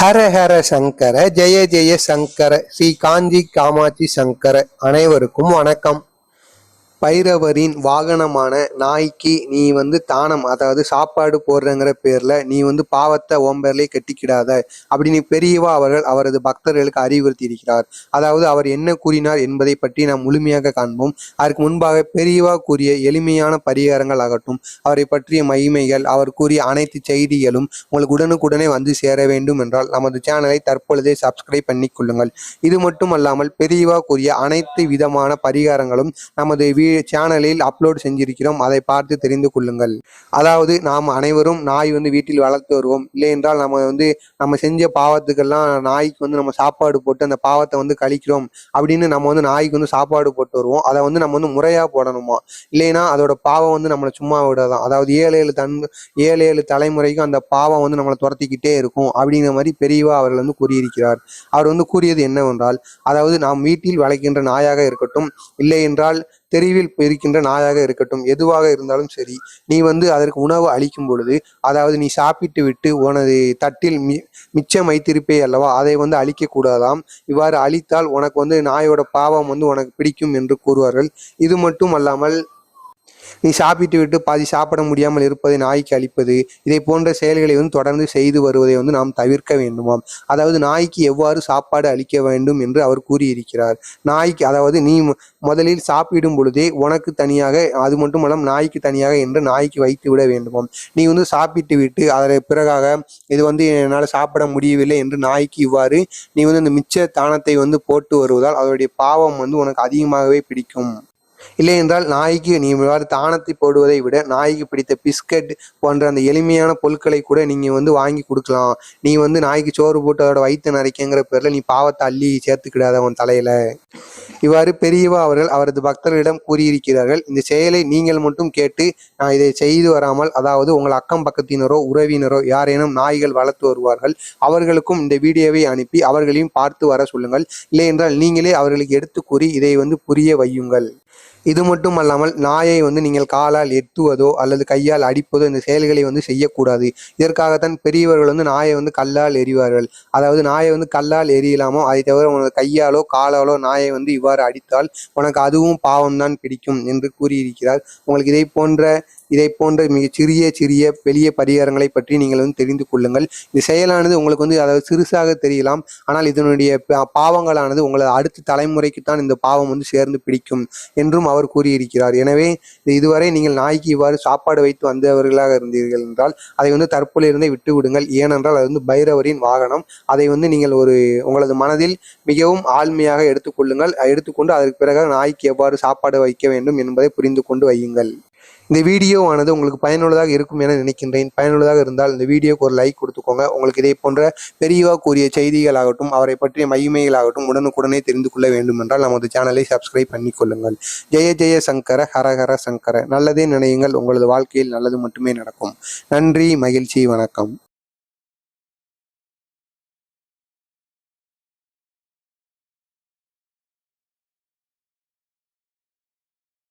ஹர ஹர சங்கர ஜெய ஜெய சங்கர ஸ்ரீ காஞ்சி காமாட்சி சங்கர அனைவருக்கும் வணக்கம். பைரவரின் வாகனமான நாய்க்கு நீ வந்து தானம் அதாவது சாப்பாடு போடுறங்கிற பேர்ல நீ வந்து பாவத்தை ஓம்பேர்லே கட்டிக்கிடாத. அப்படின்னு பெரியவா அவர்கள் அவரது பக்தர்களுக்கு அறிவுறுத்தி இருக்கிறார். அதாவது அவர் என்ன கூறினார் என்பதை பற்றி நாம் முழுமையாக காண்போம். அதற்கு முன்பாக பெரியவா கூறிய எளிமையான பரிகாரங்கள் ஆகட்டும். அவரை பற்றிய மகிமைகள் அவர் கூறிய அனைத்து செய்திகளும் உங்களுக்கு உடனுக்குடனே வந்து சேர வேண்டும் என்றால் நமது சேனலை தற்பொழுதே சப்ஸ்கிரைப் பண்ணிக் கொள்ளுங்கள். இது மட்டும் அல்லாமல் பெரியவா கூறிய அனைத்து விதமான பரிகாரங்களும் நமது வீ சேனலில் அப்லோட் செஞ்சிருக்கிறோம். அதை பார்த்து தெரிந்து கொள்ளுங்கள். அதாவது நாம் அனைவரும் நாய் வந்து வீட்டில் வளர்த்து வருவோம். இல்லை என்றால் நம்ம வந்து நம்ம செஞ்ச பாவத்துக்கெல்லாம் நாய்க்கு வந்து நம்ம சாப்பாடு போட்டு அந்த பாவத்தை வந்து கழிக்கிறோம். அப்படின்னு நம்ம வந்து நாய்க்கு வந்து சாப்பாடு போட்டு வருவோம். அதை வந்து நம்ம வந்து முறையாக போடணுமா? இல்லைன்னா அதோட பாவம் வந்து நம்மளை சும்மா விடாதான் அதாவது ஏழு ஏழு தன் ஏழு ஏழு தலைமுறைக்கும் அந்த பாவம் வந்து நம்மளை துரத்திக்கிட்டே இருக்கும் அப்படிங்கிற மாதிரி பெரியவா அவர்கள் வந்து கூறியிருக்கிறார். அவர் வந்து கூறியது என்னவென்றால் அதாவது நாம் வீட்டில் வளர்க்கின்ற நாயாக இருக்கட்டும். இல்லை என்றால் தெருவில் இருக்கின்ற நாயாக இருக்கட்டும் எதுவாக இருந்தாலும் சரி நீ வந்து அதற்கு உணவு அளிக்கும் பொழுது அதாவது நீ சாப்பிட்டு விட்டு உனது தட்டில் மி மிச்சம் வைத்திருப்பே அல்லவா அதை வந்து அழிக்க கூடாதாம். இவ்வாறு அழித்தால் உனக்கு வந்து நாயோட பாவம் வந்து உனக்கு பிடிக்கும் என்று கூறுவார்கள். இது மட்டும் அல்லாமல் நீ சாப்பிட்டு விட்டு பாதி சாப்பிட முடியாமல் இருப்பதை நாய்க்கு அளிப்பது இதை போன்ற செயல்களை வந்து தொடர்ந்து செய்து வருவதை வந்து நாம் தவிர்க்க வேண்டுமாம். அதாவது நாய்க்கு எவ்வாறு சாப்பாடு அளிக்க வேண்டும் என்று அவர் கூறியிருக்கிறார். நாய்க்கு அதாவது நீ முதலில் சாப்பிடும் பொழுதே உனக்கு தனியாக அது மட்டுமல்லாமல் நாய்க்கு தனியாக என்று நாய்க்கு வைத்து விட வேண்டுமாம். நீ வந்து சாப்பிட்டு விட்டு அதற்கு பிறகாக இது வந்து என்னால் சாப்பிட முடியவில்லை என்று நாய்க்கு இவ்வாறு நீ வந்து இந்த மிச்ச தானத்தை வந்து போட்டு வருவதால் அதோடைய பாவம் வந்து உனக்கு அதிகமாகவே பிடிக்கும். இல்லை என்றால் நாய்க்கு நீ இவ்வாறு தானத்தை போடுவதை விட நாய்க்கு பிடித்த பிஸ்கட் போன்ற அந்த எளிமையான பொருட்களை கூட நீங்க வந்து வாங்கி கொடுக்கலாம். நீ வந்து நாய்க்கு சோறு போட்டு அதோட வயிற்று நரைக்கங்கிற பேர்ல நீ பாவத்தை அள்ளி சேர்த்துக்கிடாத அவன் தலையில. இவ்வாறு பெரியவா அவர்கள் அவரது பக்தர்களிடம் கூறியிருக்கிறார்கள் இந்த செயலை நீங்கள் மட்டும் கேட்டு நான் இதை செய்து வராமல் அதாவது உங்கள் அக்கம் பக்கத்தினரோ உறவினரோ யாரேனும் நாய்கள் வளர்த்து வருவார்கள் அவர்களுக்கும் இந்த வீடியோவை அனுப்பி அவர்களையும் பார்த்து வர சொல்லுங்கள். இல்லை என்றால் நீங்களே அவர்களுக்கு எடுத்து கூறி இதை வந்து புரிய வையுங்கள். இது மட்டும் அல்லாமல் நாயை வந்து நீங்கள் காலால் எட்டுவதோ அல்லது கையால் அடிப்பதோ இந்த செயல்களை வந்து செய்யக்கூடாது. இதற்காகத்தான் பெரியவர்கள் வந்து நாயை வந்து கல்லால் எறிவார்கள். அதாவது நாயை வந்து கல்லால் எரியலாமோ அதை தவிர உனது கையாலோ காலாலோ நாயை வந்து இவ்வாறு அடித்தால் உனக்கு அதுவும் பாவம்தான் பிடிக்கும் என்று கூறியிருக்கிறார். உங்களுக்கு இதை போன்ற இதை போன்ற மிக சிறிய சிறிய பெரிய பரிகாரங்களை பற்றி நீங்கள் வந்து தெரிந்து கொள்ளுங்கள். இந்த செயலானது உங்களுக்கு வந்து அதாவது சிறுசாக தெரியலாம். ஆனால் இதனுடைய பாவங்களானது உங்களது அடுத்த தலைமுறைக்கு தான் இந்த பாவம் வந்து சேர்ந்து பிடிக்கும். என்று என்றும் அவர் கூறியிருக்கிறார். எனவே இதுவரை நீங்கள் நாய்க்கு இவ்வாறு சாப்பாடு வைத்து வந்தவர்களாக இருந்தீர்கள் என்றால் அதை வந்து தற்போலிருந்தே விட்டு விடுங்கள் ஏனென்றால் அது வந்து பைரவரின் வாகனம். அதை வந்து நீங்கள் ஒரு உங்களது மனதில் மிகவும் ஆழ்மையாக எடுத்துக்கொள்ளுங்கள். எடுத்துக்கொண்டு அதற்கு பிறகு நாய்க்கு எவ்வாறு சாப்பாடு வைக்க வேண்டும் என்பதை புரிந்து கொண்டு வையுங்கள். இந்த வீடியோவானது உங்களுக்கு பயனுள்ளதாக இருக்கும் என நினைக்கின்றேன். பயனுள்ளதாக இருந்தால் இந்த வீடியோக்கு ஒரு லைக் கொடுத்துக்கோங்க. உங்களுக்கு இதே போன்ற பெரியவா கூறிய செய்திகளாகட்டும் அவரை பற்றிய மகிமைகளாகட்டும் உடனுக்குடனே தெரிந்து கொள்ள வேண்டும் என்றால் நமது சேனலை சப்ஸ்கிரைப் பண்ணிக்கொள்ளுங்கள் ஜெய ஜெய சங்கர ஹரஹர சங்கர. நல்லதே நினையுங்கள். உங்களது வாழ்க்கையில் நல்லது மட்டுமே நடக்கும். நன்றி மகிழ்ச்சி வணக்கம்.